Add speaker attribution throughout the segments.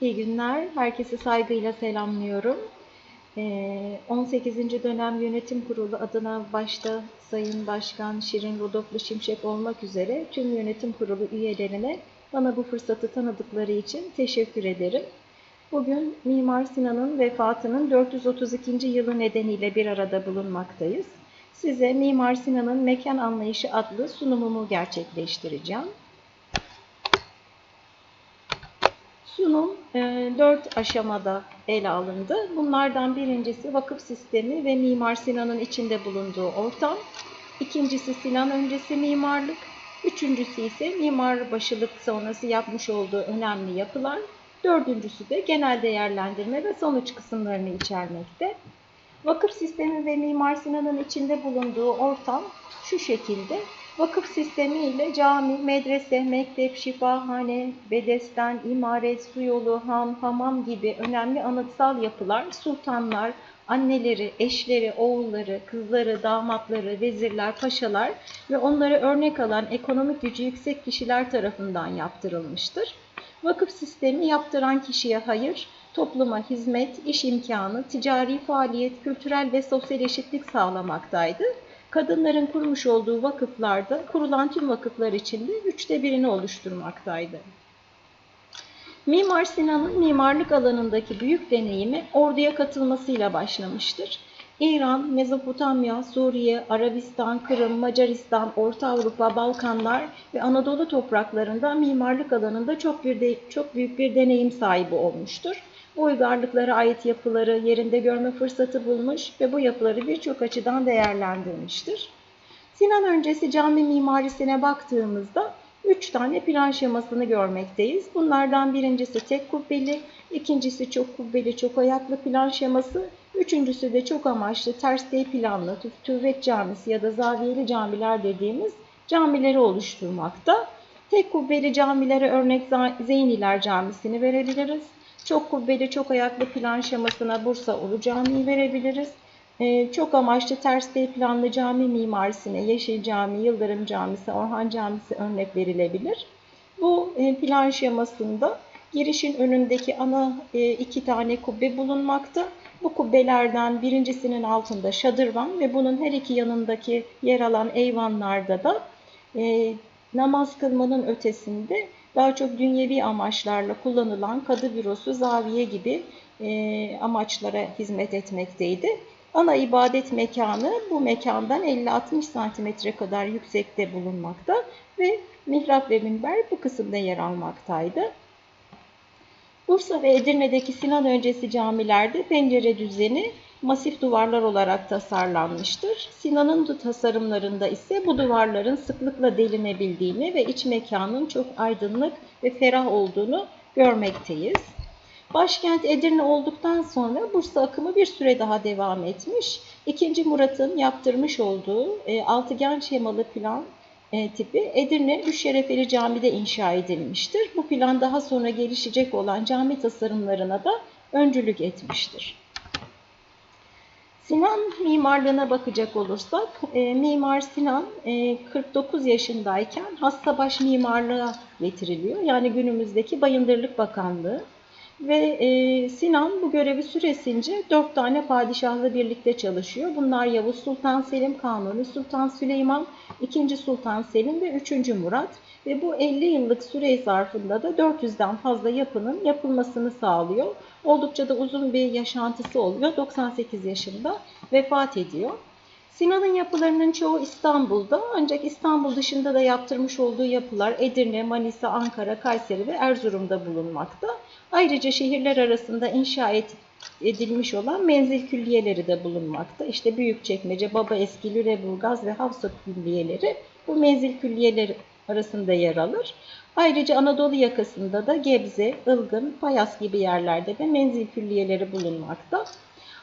Speaker 1: İyi günler. Herkesi saygıyla selamlıyorum. Ee, 18. dönem yönetim kurulu adına başta Sayın Başkan Şirin Rodoplu Şimşek olmak üzere tüm yönetim kurulu üyelerine bana bu fırsatı tanıdıkları için teşekkür ederim. Bugün Mimar Sinan'ın vefatının 432. yılı nedeniyle bir arada bulunmaktayız. Size Mimar Sinan'ın Mekan Anlayışı adlı sunumumu gerçekleştireceğim. Sunum dört aşamada ele alındı. Bunlardan birincisi vakıf sistemi ve Mimar Sinan'ın içinde bulunduğu ortam. İkincisi Sinan öncesi mimarlık. Üçüncüsü ise mimar başılık sonrası yapmış olduğu önemli yapılar. Dördüncüsü de genel değerlendirme ve sonuç kısımlarını içermekte. Vakıf sistemi ve Mimar Sinan'ın içinde bulunduğu ortam şu şekilde. Vakıf sistemi ile cami, medrese, mektep, şifahane, bedesten, imaret, su yolu, ham, hamam gibi önemli anıtsal yapılar, sultanlar, anneleri, eşleri, oğulları, kızları, damatları, vezirler, paşalar ve onları örnek alan ekonomik gücü yüksek kişiler tarafından yaptırılmıştır. Vakıf sistemi yaptıran kişiye hayır, topluma hizmet, iş imkanı, ticari faaliyet, kültürel ve sosyal eşitlik sağlamaktaydı. Kadınların kurmuş olduğu vakıflarda kurulan tüm vakıflar içinde üçte birini oluşturmaktaydı. Mimar Sinan'ın mimarlık alanındaki büyük deneyimi orduya katılmasıyla başlamıştır. İran, Mezopotamya, Suriye, Arabistan, Kırım, Macaristan, Orta Avrupa, Balkanlar ve Anadolu topraklarında mimarlık alanında çok bir de, çok büyük bir deneyim sahibi olmuştur. Bu uygarlıklara ait yapıları yerinde görme fırsatı bulmuş ve bu yapıları birçok açıdan değerlendirmiştir. Sinan öncesi cami mimarisine baktığımızda üç tane plan şemasını görmekteyiz. Bunlardan birincisi tek kubbeli, ikincisi çok kubbeli, çok ayaklı plan şeması, üçüncüsü de çok amaçlı ters D planlı tüvvet camisi ya da zaviyeli camiler dediğimiz camileri oluşturmakta. Tek kubbeli camilere örnek Zeyniler Camisi'ni verebiliriz. Çok kubbeli, çok ayaklı plan şemasına Bursa Ulu Camii'yi verebiliriz. Ee, çok amaçlı ters D planlı cami mimarisine Yeşil Cami, Yıldırım Camisi, Orhan Camisi örnek verilebilir. Bu e, plan şemasında girişin önündeki ana e, iki tane kubbe bulunmakta. Bu kubbelerden birincisinin altında şadırvan ve bunun her iki yanındaki yer alan eyvanlarda da e, namaz kılmanın ötesinde daha çok dünyevi amaçlarla kullanılan kadı bürosu, zaviye gibi e, amaçlara hizmet etmekteydi. Ana ibadet mekanı bu mekandan 50-60 santimetre kadar yüksekte bulunmakta ve mihrap ve minber bu kısımda yer almaktaydı. Bursa ve Edirne'deki Sinan öncesi camilerde pencere düzeni masif duvarlar olarak tasarlanmıştır. Sinan'ın tasarımlarında ise bu duvarların sıklıkla delinebildiğini ve iç mekanın çok aydınlık ve ferah olduğunu görmekteyiz. Başkent Edirne olduktan sonra Bursa akımı bir süre daha devam etmiş. İkinci Murat'ın yaptırmış olduğu e, altıgen şemalı plan e, tipi Edirne Üşşerefeli Cami'de inşa edilmiştir. Bu plan daha sonra gelişecek olan cami tasarımlarına da öncülük etmiştir. Sinan mimarlığına bakacak olursak, e, Mimar Sinan e, 49 yaşındayken Hassabaş mimarlığa getiriliyor. Yani günümüzdeki Bayındırlık Bakanlığı. Ve e, Sinan bu görevi süresince dört tane padişahla birlikte çalışıyor. Bunlar Yavuz Sultan Selim, Kanuni Sultan Süleyman, II. Sultan Selim ve 3. Murat. Ve bu 50 yıllık süre zarfında da 400'den fazla yapının yapılmasını sağlıyor. Oldukça da uzun bir yaşantısı oluyor. 98 yaşında vefat ediyor. Sinan'ın yapılarının çoğu İstanbul'da ancak İstanbul dışında da yaptırmış olduğu yapılar Edirne, Manisa, Ankara, Kayseri ve Erzurum'da bulunmakta. Ayrıca şehirler arasında inşa edilmiş olan menzil külliyeleri de bulunmakta. İşte Büyükçekmece, Baba Eski, Lüleburgaz ve Havsa külliyeleri bu menzil külliyeleri arasında yer alır. Ayrıca Anadolu yakasında da Gebze, Ilgın, Payas gibi yerlerde de menzil külliyeleri bulunmakta.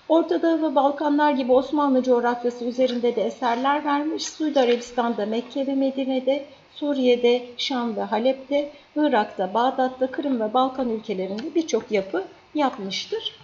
Speaker 1: Orta Doğu ve Balkanlar gibi Osmanlı coğrafyası üzerinde de eserler vermiş. Suudi Arabistan'da Mekke ve Medine'de, Suriye'de, Şam ve Halep'te, Irak'ta, Bağdat'ta, Kırım ve Balkan ülkelerinde birçok yapı yapmıştır.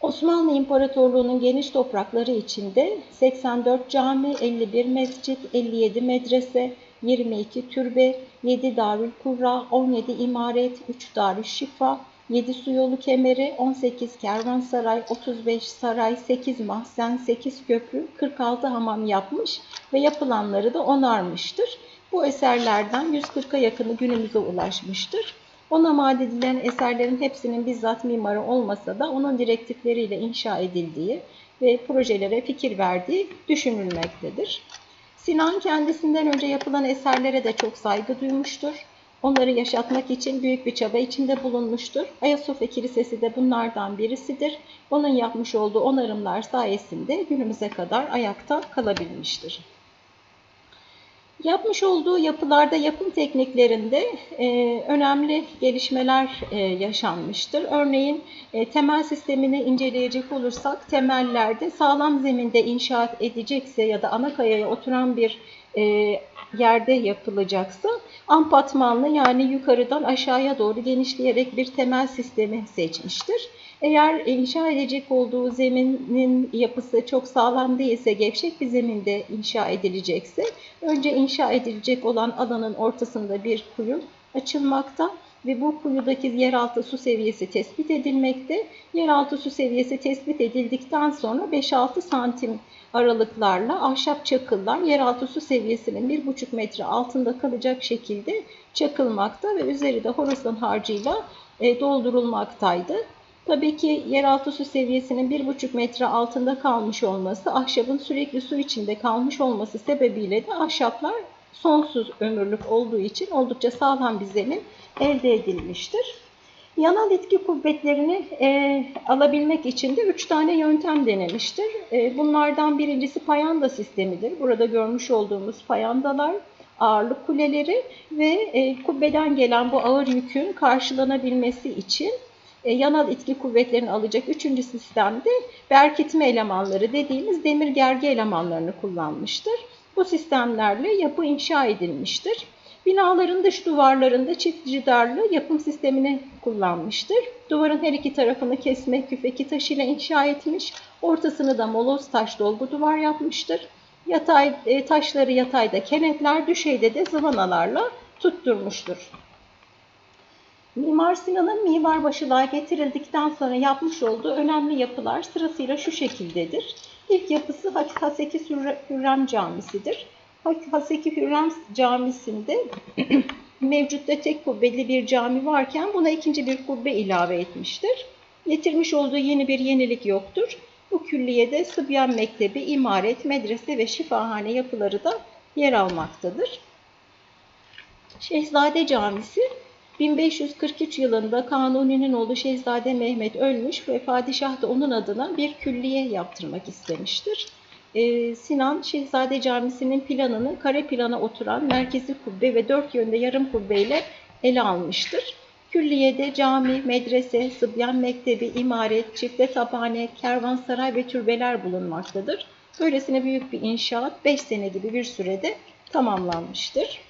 Speaker 1: Osmanlı İmparatorluğu'nun geniş toprakları içinde 84 cami, 51 mescit, 57 medrese, 22 türbe, 7 Darül Kurra, 17 imaret, 3 Darül Şifa, 7 su yolu kemeri, 18 kervansaray, 35 saray, 8 mahzen, 8 köprü, 46 hamam yapmış ve yapılanları da onarmıştır. Bu eserlerden 140'a yakını günümüze ulaşmıştır. Ona mal edilen eserlerin hepsinin bizzat mimarı olmasa da onun direktifleriyle inşa edildiği ve projelere fikir verdiği düşünülmektedir. Sinan kendisinden önce yapılan eserlere de çok saygı duymuştur. Onları yaşatmak için büyük bir çaba içinde bulunmuştur. Ayasofya Kilisesi de bunlardan birisidir. Onun yapmış olduğu onarımlar sayesinde günümüze kadar ayakta kalabilmiştir. Yapmış olduğu yapılarda, yapım tekniklerinde e, önemli gelişmeler e, yaşanmıştır. Örneğin e, temel sistemini inceleyecek olursak temellerde sağlam zeminde inşaat edecekse ya da ana kayaya oturan bir e, yerde yapılacaksa ampatmanlı yani yukarıdan aşağıya doğru genişleyerek bir temel sistemi seçmiştir. Eğer inşa edecek olduğu zeminin yapısı çok sağlam değilse, gevşek bir zeminde inşa edilecekse, önce inşa edilecek olan alanın ortasında bir kuyu açılmakta ve bu kuyudaki yeraltı su seviyesi tespit edilmekte. Yeraltı su seviyesi tespit edildikten sonra 5-6 santim aralıklarla ahşap çakıllar yeraltı su seviyesinin 1,5 metre altında kalacak şekilde çakılmakta ve üzeri de horasan harcıyla e, doldurulmaktaydı. Tabii ki yeraltı su seviyesinin 1,5 metre altında kalmış olması, ahşabın sürekli su içinde kalmış olması sebebiyle de ahşaplar sonsuz ömürlük olduğu için oldukça sağlam bir zemin elde edilmiştir. Yanal etki kuvvetlerini e, alabilmek için de 3 tane yöntem denemiştir. E, bunlardan birincisi payanda sistemidir. Burada görmüş olduğumuz payandalar, ağırlık kuleleri ve e, kubbeden gelen bu ağır yükün karşılanabilmesi için e, yanal itki kuvvetlerini alacak üçüncü sistemde berkitme elemanları dediğimiz demir gergi elemanlarını kullanmıştır. Bu sistemlerle yapı inşa edilmiştir. Binaların dış duvarlarında çift cidarlı yapım sistemini kullanmıştır. Duvarın her iki tarafını kesme küfeki taşıyla inşa etmiş, ortasını da moloz taş dolgu duvar yapmıştır. Yatay, e, taşları yatayda kenetler, düşeyde de zıvanalarla tutturmuştur. Mimar Sinan'ın mimar başılığa getirildikten sonra yapmış olduğu önemli yapılar sırasıyla şu şekildedir. İlk yapısı Haseki Hürrem Camisi'dir. Haseki Hürrem Camisi'nde mevcutta tek kubbeli bir cami varken buna ikinci bir kubbe ilave etmiştir. Getirmiş olduğu yeni bir yenilik yoktur. Bu külliyede Sıbyan Mektebi, imaret, medrese ve şifahane yapıları da yer almaktadır. Şehzade Camisi 1543 yılında Kanuni'nin oğlu Şehzade Mehmet ölmüş ve padişah da onun adına bir külliye yaptırmak istemiştir. Ee, Sinan Şehzade Camisi'nin planını kare plana oturan merkezi kubbe ve dört yönde yarım kubbe ile ele almıştır. Külliyede cami, medrese, sıbyan mektebi, imaret, çifte taphane, kervansaray ve türbeler bulunmaktadır. Böylesine büyük bir inşaat 5 sene gibi bir sürede tamamlanmıştır.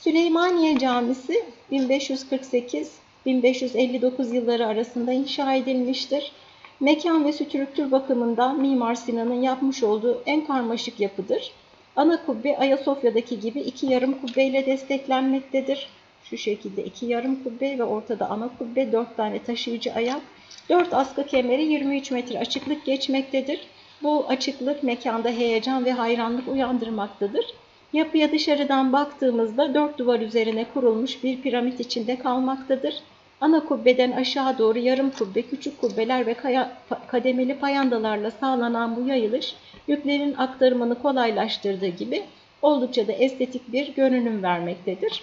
Speaker 1: Süleymaniye Camisi 1548-1559 yılları arasında inşa edilmiştir. Mekan ve strüktür bakımından Mimar Sinan'ın yapmış olduğu en karmaşık yapıdır. Ana kubbe Ayasofya'daki gibi iki yarım kubbeyle desteklenmektedir. Şu şekilde iki yarım kubbe ve ortada ana kubbe, dört tane taşıyıcı ayak, dört askı kemeri 23 metre açıklık geçmektedir. Bu açıklık mekanda heyecan ve hayranlık uyandırmaktadır. Yapıya dışarıdan baktığımızda dört duvar üzerine kurulmuş bir piramit içinde kalmaktadır. Ana kubbeden aşağı doğru yarım kubbe, küçük kubbeler ve kaya, kademeli payandalarla sağlanan bu yayılış, yüklerin aktarımını kolaylaştırdığı gibi oldukça da estetik bir görünüm vermektedir.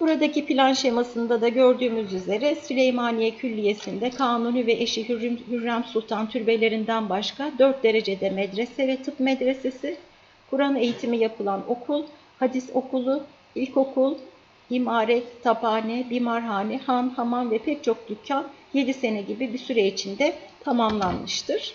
Speaker 1: Buradaki plan şemasında da gördüğümüz üzere Süleymaniye Külliyesi'nde Kanuni ve eşi Hürrem Sultan türbelerinden başka 4 derecede medrese ve tıp medresesi, Kur'an eğitimi yapılan okul, hadis okulu, ilkokul, imaret, taphane, bimarhane, han, hamam ve pek çok dükkan 7 sene gibi bir süre içinde tamamlanmıştır.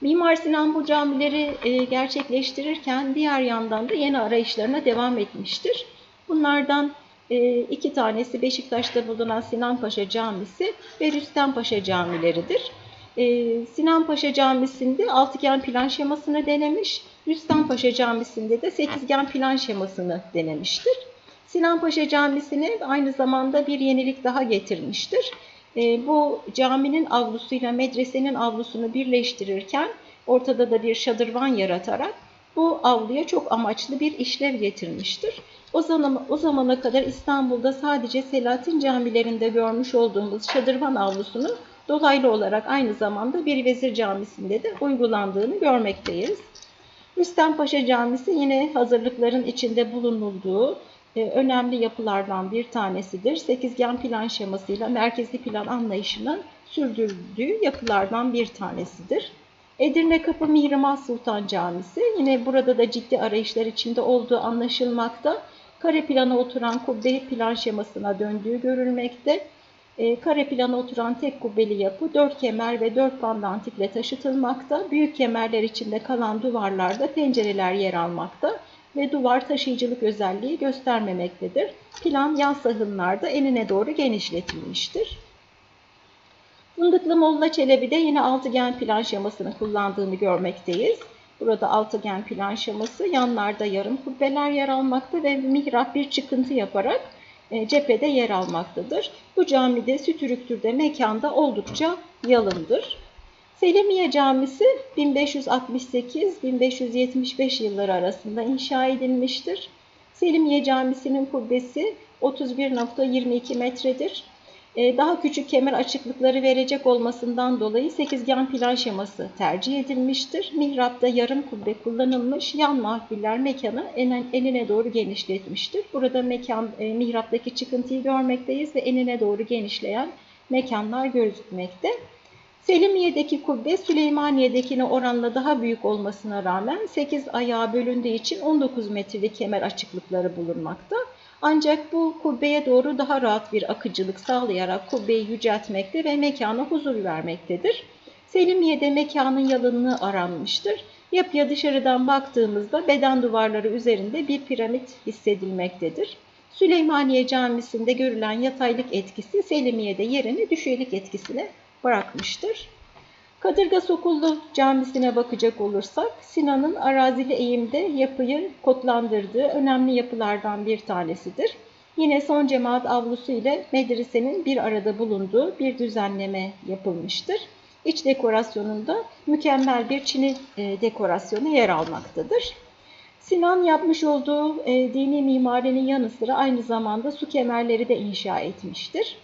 Speaker 1: Mimar Sinan bu camileri e, gerçekleştirirken diğer yandan da yeni arayışlarına devam etmiştir. Bunlardan e, iki tanesi Beşiktaş'ta bulunan Sinan Paşa Camisi ve Rüstem Paşa camileridir. Ee, Sinan Paşa Camisi'nde altıgen plan şemasını denemiş. Rüstem Paşa Camisi'nde de sekizgen plan şemasını denemiştir. Sinan Paşa Camisi'ne aynı zamanda bir yenilik daha getirmiştir. Ee, bu caminin avlusuyla medresenin avlusunu birleştirirken ortada da bir şadırvan yaratarak bu avluya çok amaçlı bir işlev getirmiştir. O, zaman, o zamana kadar İstanbul'da sadece Selahattin camilerinde görmüş olduğumuz şadırvan avlusunu dolaylı olarak aynı zamanda bir vezir camisinde de uygulandığını görmekteyiz. Rüstem Paşa Camisi yine hazırlıkların içinde bulunulduğu e, önemli yapılardan bir tanesidir. Sekizgen plan şemasıyla merkezi plan anlayışının sürdürdüğü yapılardan bir tanesidir. Edirne Kapı Mihrimah Sultan Camisi yine burada da ciddi arayışlar içinde olduğu anlaşılmakta. Kare plana oturan kubbe plan şemasına döndüğü görülmekte. E, kare plana oturan tek kubbeli yapı dört kemer ve dört pandantikle taşıtılmakta. Büyük kemerler içinde kalan duvarlarda pencereler yer almakta ve duvar taşıyıcılık özelliği göstermemektedir. Plan yan sahınlarda enine doğru genişletilmiştir. Fındıklı Molla Çelebi'de yine altıgen plan şemasını kullandığını görmekteyiz. Burada altıgen plan şeması yanlarda yarım kubbeler yer almakta ve mihrap bir çıkıntı yaparak cephede yer almaktadır. Bu camide sütürüktürde mekanda oldukça yalındır. Selimiye Camisi 1568-1575 yılları arasında inşa edilmiştir. Selimiye Camisi'nin kubbesi 31.22 metredir. Ee, daha küçük kemer açıklıkları verecek olmasından dolayı sekizgen plan şeması tercih edilmiştir. Mihrapta yarım kubbe kullanılmış, yan mahfiller mekanı enine doğru genişletmiştir. Burada mekan e, mihraptaki çıkıntıyı görmekteyiz ve enine doğru genişleyen mekanlar gözükmekte. Selimiye'deki kubbe Süleymaniye'dekine oranla daha büyük olmasına rağmen 8 ayağa bölündüğü için 19 metrelik kemer açıklıkları bulunmakta. Ancak bu kubbeye doğru daha rahat bir akıcılık sağlayarak kubbeyi yüceltmekte ve mekana huzur vermektedir. Selimiye'de mekanın yalınlığı aranmıştır. Yapıya dışarıdan baktığımızda beden duvarları üzerinde bir piramit hissedilmektedir. Süleymaniye Camisi'nde görülen yataylık etkisi Selimiye'de yerini düşeylik etkisine bırakmıştır. Kadırga Sokullu Camisi'ne bakacak olursak Sinan'ın arazili eğimde yapıyı kodlandırdığı önemli yapılardan bir tanesidir. Yine son cemaat avlusu ile medresenin bir arada bulunduğu bir düzenleme yapılmıştır. İç dekorasyonunda mükemmel bir çini e, dekorasyonu yer almaktadır. Sinan yapmış olduğu e, dini mimarinin yanı sıra aynı zamanda su kemerleri de inşa etmiştir.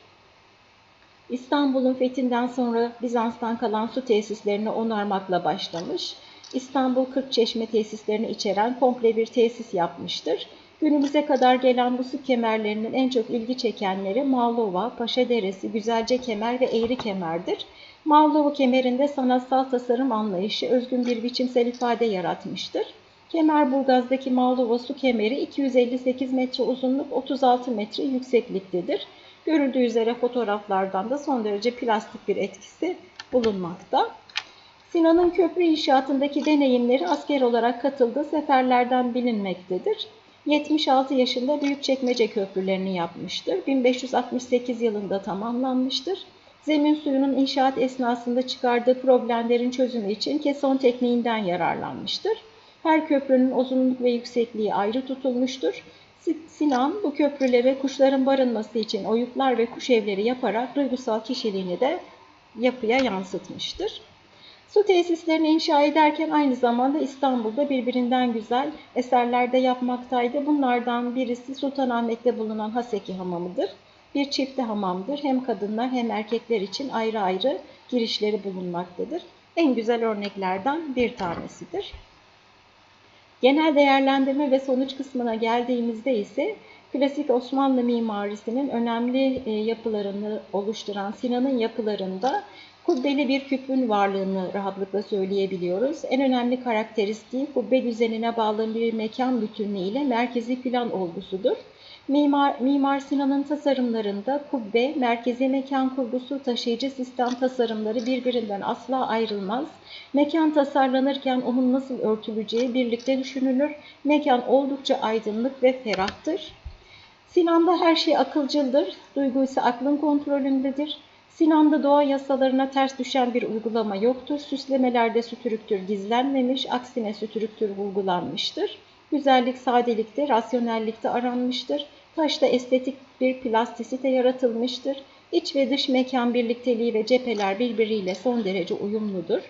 Speaker 1: İstanbul'un fethinden sonra Bizans'tan kalan su tesislerini onarmakla başlamış. İstanbul Kırkçeşme tesislerini içeren komple bir tesis yapmıştır. Günümüze kadar gelen bu su kemerlerinin en çok ilgi çekenleri Mağlova, Paşaderesi, Güzelce Kemer ve Eğri Kemer'dir. Mağlova kemerinde sanatsal tasarım anlayışı özgün bir biçimsel ifade yaratmıştır. Kemerburgaz'daki Mağlova su kemeri 258 metre uzunluk, 36 metre yüksekliktedir. Görüldüğü üzere fotoğraflardan da son derece plastik bir etkisi bulunmakta. Sinan'ın köprü inşaatındaki deneyimleri asker olarak katıldığı seferlerden bilinmektedir. 76 yaşında Büyükçekmece köprülerini yapmıştır. 1568 yılında tamamlanmıştır. Zemin suyunun inşaat esnasında çıkardığı problemlerin çözümü için keson tekniğinden yararlanmıştır. Her köprünün uzunluk ve yüksekliği ayrı tutulmuştur. Sinan bu köprülere kuşların barınması için oyuklar ve kuş evleri yaparak duygusal kişiliğini de yapıya yansıtmıştır. Su tesislerini inşa ederken aynı zamanda İstanbul'da birbirinden güzel eserler de yapmaktaydı. Bunlardan birisi Sultanahmet'te bulunan Haseki Hamamı'dır. Bir çifte hamamdır. Hem kadınlar hem erkekler için ayrı ayrı girişleri bulunmaktadır. En güzel örneklerden bir tanesidir. Genel değerlendirme ve sonuç kısmına geldiğimizde ise klasik Osmanlı mimarisinin önemli e, yapılarını oluşturan Sinan'ın yapılarında kubbeli bir küpün varlığını rahatlıkla söyleyebiliyoruz. En önemli karakteristiği kubbe düzenine bağlı bir mekan bütünlüğü ile merkezi plan olgusudur. Mimar, Mimar Sinan'ın tasarımlarında kubbe, merkezi mekan kurgusu, taşıyıcı sistem tasarımları birbirinden asla ayrılmaz. Mekan tasarlanırken onun nasıl örtüleceği birlikte düşünülür. Mekan oldukça aydınlık ve ferahtır. Sinan'da her şey akılcıldır, duygu ise aklın kontrolündedir. Sinan'da doğa yasalarına ters düşen bir uygulama yoktur. Süslemelerde sütürüktür gizlenmemiş, aksine sütürüktür vurgulanmıştır. Güzellik sadelikte, rasyonellikte aranmıştır. Taşta estetik bir plastisite yaratılmıştır. İç ve dış mekan birlikteliği ve cepheler birbiriyle son derece uyumludur.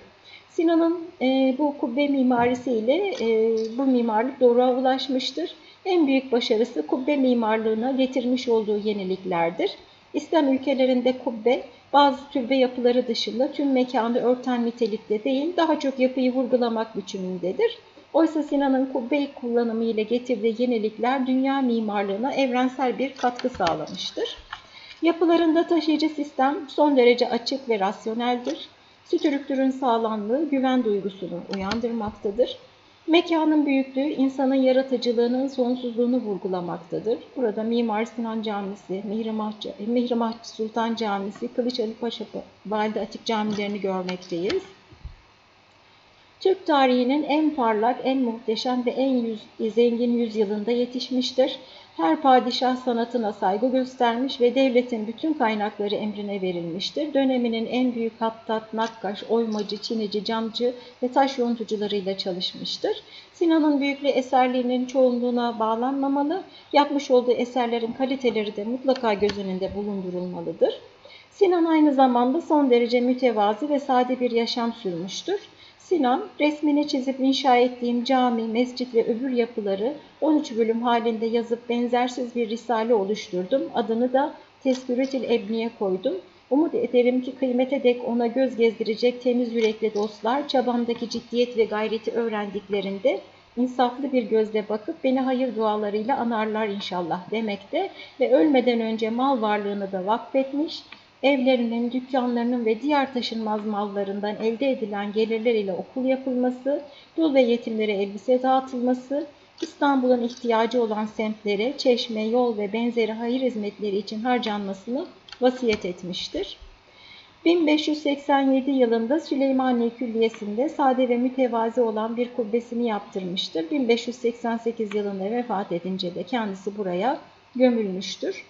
Speaker 1: Sinan'ın e, bu kubbe mimarisiyle e, bu mimarlık doğruğa ulaşmıştır. En büyük başarısı kubbe mimarlığına getirmiş olduğu yeniliklerdir. İslam ülkelerinde kubbe bazı türbe yapıları dışında tüm mekanı örten nitelikte değil, daha çok yapıyı vurgulamak biçimindedir. Oysa Sinan'ın kubbe kullanımı ile getirdiği yenilikler dünya mimarlığına evrensel bir katkı sağlamıştır. Yapılarında taşıyıcı sistem son derece açık ve rasyoneldir. Strüktürün sağlamlığı güven duygusunu uyandırmaktadır. Mekanın büyüklüğü insanın yaratıcılığının sonsuzluğunu vurgulamaktadır. Burada Mimar Sinan Camisi, Mihrimah, Sultan Camisi, Kılıç Ali Paşa Valide Atik camilerini görmekteyiz. Türk tarihinin en parlak, en muhteşem ve en yüz, zengin yüzyılında yetişmiştir. Her padişah sanatına saygı göstermiş ve devletin bütün kaynakları emrine verilmiştir. Döneminin en büyük hattat, nakkaş, oymacı, çinici, camcı ve taş yontucularıyla çalışmıştır. Sinan'ın büyüklüğü eserlerinin çoğunluğuna bağlanmamalı, yapmış olduğu eserlerin kaliteleri de mutlaka göz önünde bulundurulmalıdır. Sinan aynı zamanda son derece mütevazi ve sade bir yaşam sürmüştür. Sinan, resmini çizip inşa ettiğim cami, mescit ve öbür yapıları 13 bölüm halinde yazıp benzersiz bir risale oluşturdum. Adını da Tesküretil Ebni'ye koydum. Umut ederim ki kıymete dek ona göz gezdirecek temiz yürekli dostlar çabamdaki ciddiyet ve gayreti öğrendiklerinde insaflı bir gözle bakıp beni hayır dualarıyla anarlar inşallah demekte ve ölmeden önce mal varlığını da vakfetmiş, evlerinin, dükkanlarının ve diğer taşınmaz mallarından elde edilen gelirler ile okul yapılması, dul ve yetimlere elbise dağıtılması, İstanbul'un ihtiyacı olan semtlere çeşme, yol ve benzeri hayır hizmetleri için harcanmasını vasiyet etmiştir. 1587 yılında Süleymaniye Külliyesi'nde sade ve mütevazi olan bir kubbesini yaptırmıştır. 1588 yılında vefat edince de kendisi buraya gömülmüştür.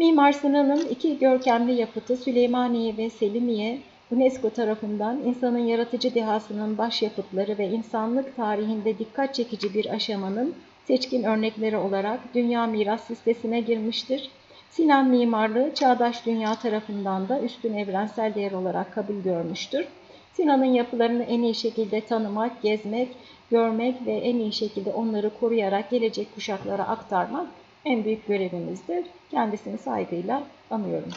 Speaker 1: Mimar Sinan'ın iki görkemli yapıtı Süleymaniye ve Selimiye, UNESCO tarafından insanın yaratıcı dehasının başyapıtları ve insanlık tarihinde dikkat çekici bir aşamanın seçkin örnekleri olarak Dünya Miras Listesi'ne girmiştir. Sinan mimarlığı çağdaş dünya tarafından da üstün evrensel değer olarak kabul görmüştür. Sinan'ın yapılarını en iyi şekilde tanımak, gezmek, görmek ve en iyi şekilde onları koruyarak gelecek kuşaklara aktarmak en büyük görevimizdir. Kendisini saygıyla anıyorum.